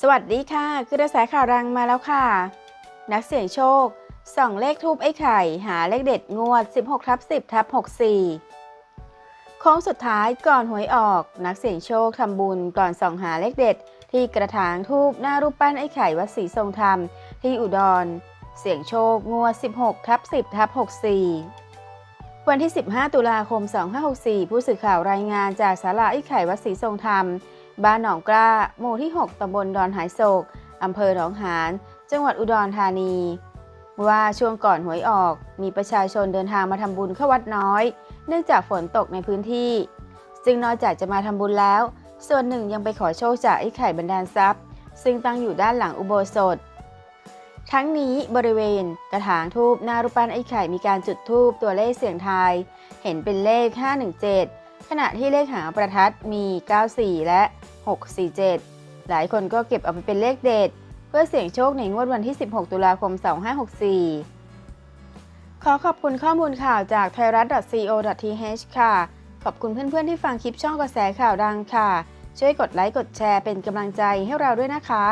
สวัสดีค่ะกระแสข่าวดังมาแล้วค่ะ นักเสี่ยงโชคส่องเลขทูปไอ้ไข่ หาเลขเด็ดงวด 16ทับ10ทับ64โค้งสุดท้ายก่อนหวยออก นักเสี่ยงโชคทำบุญก่อนส่องหาเลขเด็ด ที่กระถางทูบหน้ารูปปั้นไอ้ไข่วัดศรีทรงธรรม ที่อุดร เสี่ยงโชคงวด 16ทับ10ทับ64วันที่ 15 ตุลาคม 2564 ผู้สื่อข่าวรายงานจากศาลาไอ้ไข่วัดศรีทรงธรรม บ้านหนองกล้า หมู่ที่ 6 ตำบลดอนหายโศก อำเภอหนองหาน จังหวัดอุดรธานี ว่าช่วงก่อนหวยออก มีประชาชนเดินทางมาทำบุญเข้าวัดน้อย เนื่องจากฝนตกในพื้นที่ ซึ่งนอกจากจะมาทำบุญแล้ว ส่วนหนึ่งยังไปขอโชคจากไอ้ไข่บรรดาลทรัพย์ ซึ่งตั้งอยู่ด้านหลังอุโบสถ ทั้งนี้บริเวณ กระถางทูบหน้ารูปปั้นไอ้ไข่มีการจุดทูบตัวเลขเสียงทาย เห็นเป็นเลข 517ขณะที่เลขหางประทัดมี 94 และ 647 หลายคนก็เก็บเอาไปเป็นเลขเด็ด เพื่อเสี่ยงโชคในงวดวันที่ 16 ตุลาคม 2564 ขอขอบคุณข้อมูลข่าวจากไทยรัฐ .co.th ค่ะ ขอบคุณเพื่อนๆที่ฟังคลิปช่องกระแสข่าวดังค่ะ ช่วยกดไลค์กดแชร์เป็นกำลังใจให้เราด้วยนะคะ